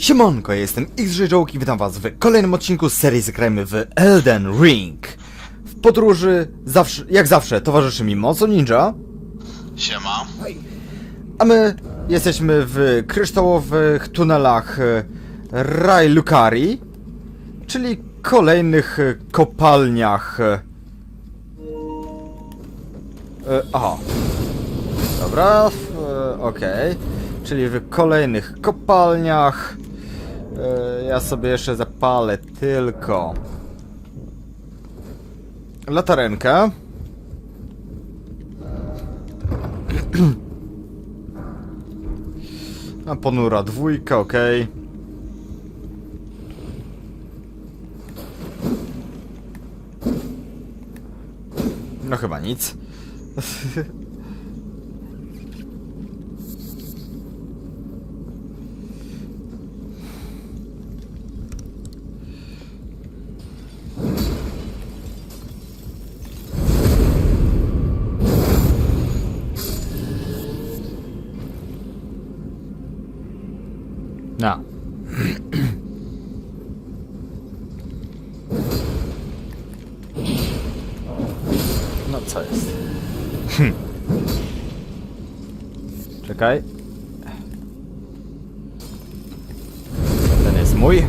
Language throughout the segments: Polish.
Siemonko, ja jestem X-Jołki, witam was w kolejnym odcinku z serii Zagrajmy w Elden Ring. W podróży, zawsze, jak zawsze, towarzyszy mi Moco Ninja, Siema. a my jesteśmy w kryształowych tunelach e, Rai Lukari, czyli kolejnych e, kopalniach. e, e, Aha. Dobra, okej. Czyli w kolejnych kopalniach. E, Ja sobie jeszcze zapalę tylko latarenkę. A ponura dwójka, okej. No chyba nic. No. No co jest? Hm. Czekaj. Ten jest mój.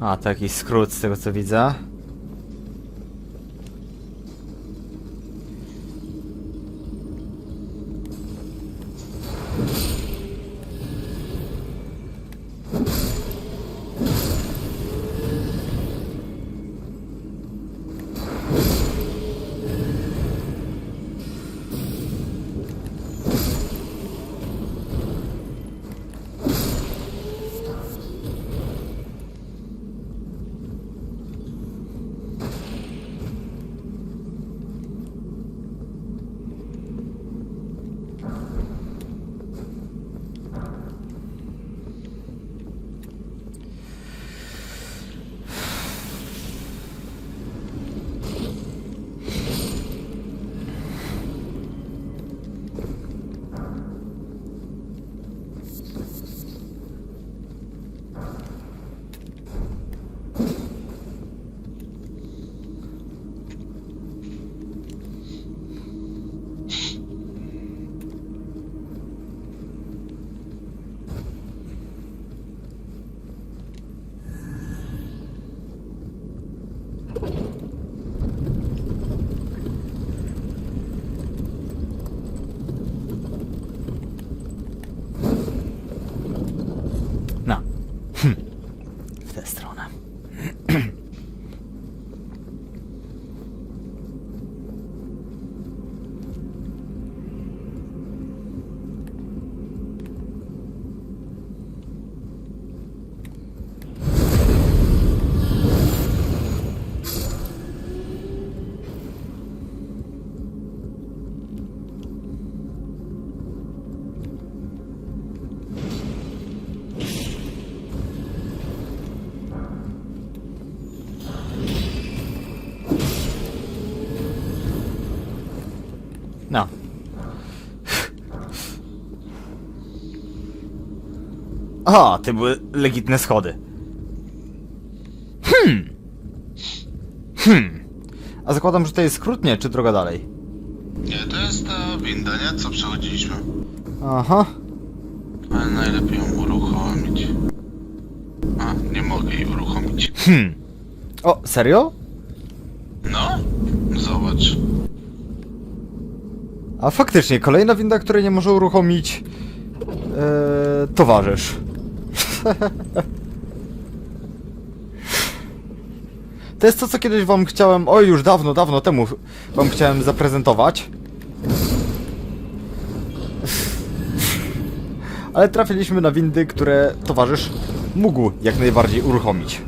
A, to jakiś skrót z tego co widzę. A, to były legitne schody. Hmm. Hmm. A zakładam, że to jest skrót, nie? Czy droga dalej? Nie, to jest ta winda, nie? Co przechodziliśmy. Aha. Ale najlepiej ją uruchomić. A, nie mogę jej uruchomić. Hmm. O, serio? No, zobacz. A faktycznie, kolejna winda, której nie może uruchomić e, towarzysz. To jest to, co kiedyś wam chciałem, oj już dawno, dawno temu wam chciałem zaprezentować. Ale trafiliśmy na windy, które towarzysz mógł jak najbardziej uruchomić.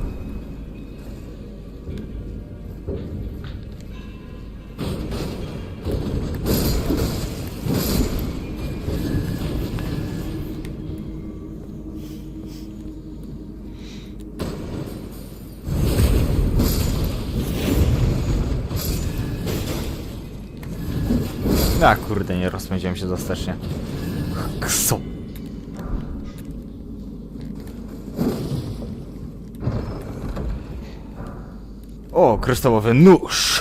A kurde, nie rozpędziłem się dostatecznie. Kso. O, kryształowy nóż.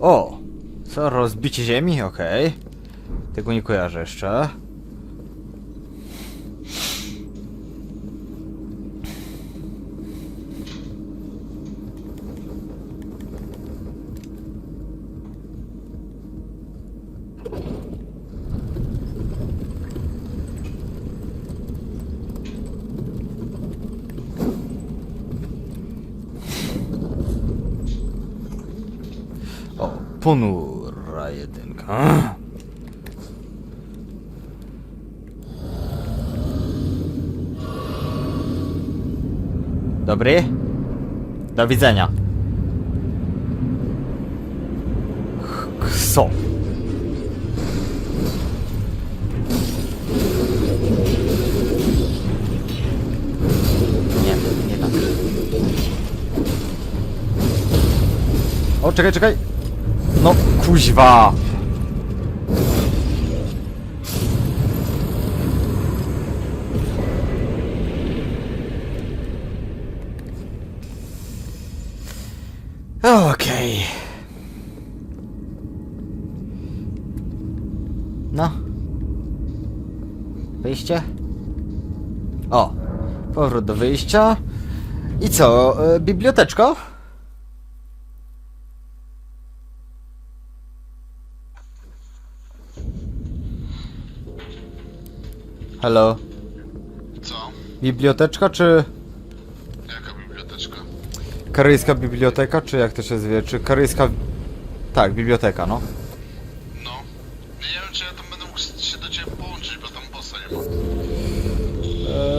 O! Co, rozbicie ziemi? Okej. Tego nie kojarzę jeszcze. O, ponura jedynka. Dobry? Do widzenia. Kso. Nie, nie tak. O, czekaj, czekaj. No, kuźwa. Okej. No. Wyjście? O, powrót do wyjścia. I co, e, biblioteczka? Halo? Co? Biblioteczka czy Jaka biblioteczka? karyjska biblioteka, czy jak to się zwie? Czy karyjska... Tak, biblioteka, no. No. Nie wiem, czy ja tam będę mógł się do ciebie połączyć, bo tam bossa nie ma.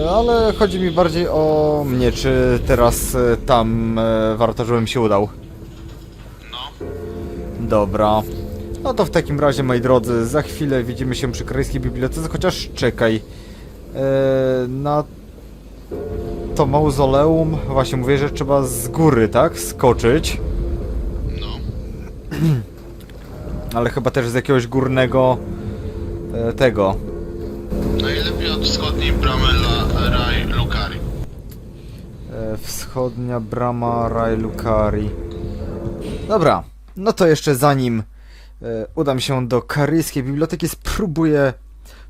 E, ale chodzi mi bardziej o mnie, czy teraz e, tam e, warto, żebym się udał. No. Dobra. No to w takim razie, moi drodzy, za chwilę widzimy się przy Krajskiej Bibliotece, chociaż czekaj. E, na to mauzoleum, właśnie mówię, że trzeba z góry, tak? Skoczyć. No. Ale chyba też z jakiegoś górnego e, tego. Najlepiej od wschodniej bramy La Raj Lukari. E, wschodnia brama Railukari. Dobra, no to jeszcze zanim udam się do karyjskiej biblioteki, spróbuję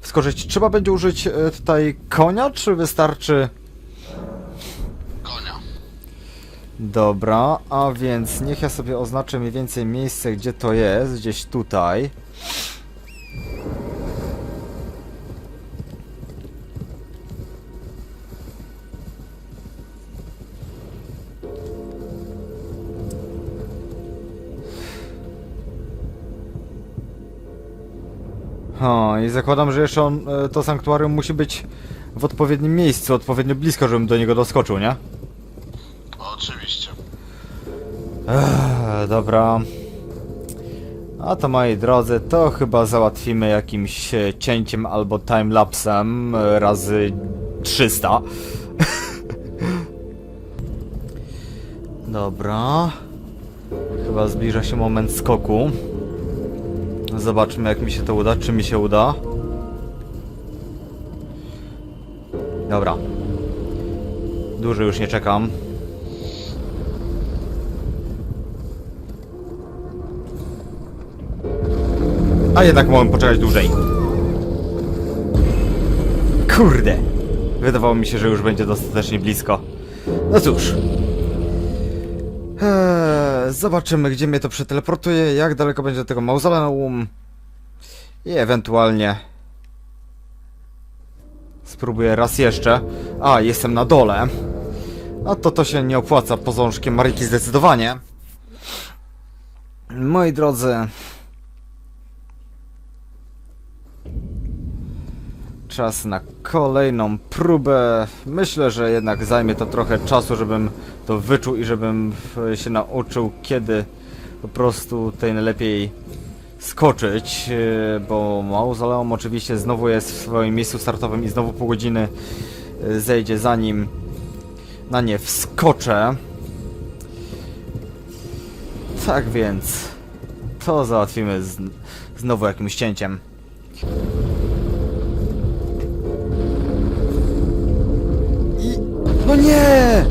wskoczyć. Trzeba będzie użyć e, tutaj konia, czy wystarczy... Konia. Dobra, a więc niech ja sobie oznaczę mniej więcej miejsce, gdzie to jest, gdzieś tutaj. Ha, i zakładam, że jeszcze on, e, to sanktuarium musi być w odpowiednim miejscu, odpowiednio blisko, żebym do niego doskoczył, nie? Oczywiście. Ech, dobra. A to moi drodzy, to chyba załatwimy jakimś e, cięciem albo timelapsem e, razy 300. dobra. Chyba zbliża się moment skoku. Zobaczmy jak mi się to uda, czy mi się uda. Dobra. Dłużej już nie czekam. A jednak mogłem poczekać dłużej. Kurde. Wydawało mi się, że już będzie dostatecznie blisko. No cóż. Eee, Zobaczymy, gdzie mnie to przeteleportuje, jak daleko będzie do tego mauzoleum. I ewentualnie... Spróbuję raz jeszcze. A, jestem na dole. No to to się nie opłaca pozążkiem Mariki zdecydowanie. Moi drodzy, Czas na kolejną próbę. Myślę, że jednak zajmie to trochę czasu, żebym to wyczuł i żebym się nauczył, kiedy po prostu tutaj najlepiej skoczyć, e, bo mauzoleum oczywiście znowu jest w swoim miejscu startowym i znowu pół godziny e, zejdzie zanim na nie wskoczę. Tak więc to załatwimy z, znowu jakimś cięciem. No nie!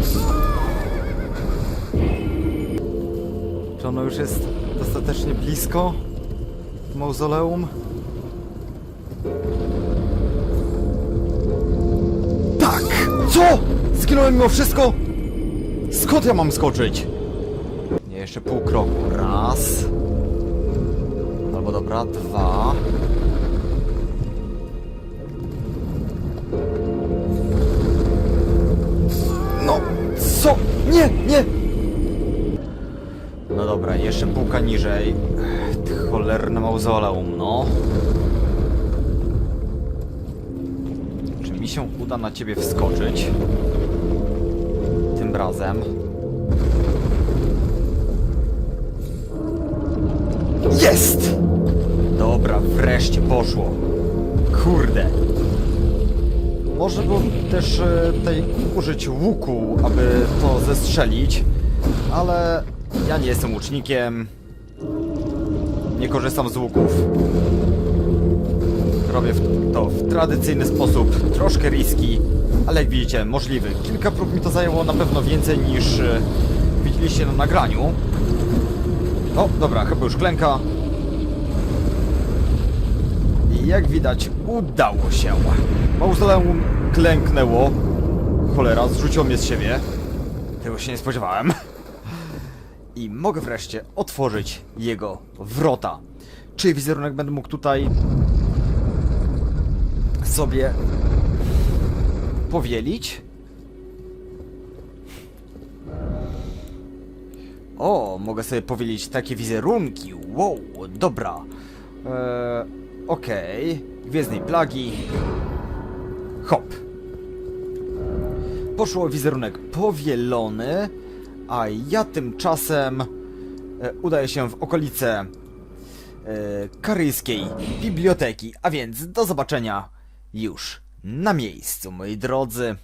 Czy ono już jest dostatecznie blisko? Mauzoleum? Tak! Co? Zginąłem mimo wszystko? Skąd ja mam skoczyć? Nie, jeszcze pół kroku. Raz. Albo dobra, dwa. Co? Nie, nie! No dobra, jeszcze półka niżej. Ech, ty cholerne mauzoleum, no. Czy mi się uda na ciebie wskoczyć? Tym razem. Jest! Dobra, wreszcie poszło. Kurde. Można było też e, tutaj użyć łuku, aby to zestrzelić, ale ja nie jestem łucznikiem. Nie korzystam z łuków. Robię to w tradycyjny sposób, troszkę riski, ale jak widzicie, możliwy. Kilka prób mi to zajęło na pewno więcej niż e, widzieliście na nagraniu. O, dobra, chyba już klęka. Jak widać, udało się. Mauzoleum klęknęło. Cholera, zrzuciło mnie z siebie. Tego się nie spodziewałem. I mogę wreszcie otworzyć jego wrota. Czy wizerunek będę mógł tutaj sobie powielić? O, mogę sobie powielić takie wizerunki. Wow, dobra. Eee, Okej. Gwiezdnej plagi. Hop. Poszło wizerunek powielony, a ja tymczasem e, udaję się w okolice e, karyjskiej biblioteki, a więc do zobaczenia już na miejscu, moi drodzy.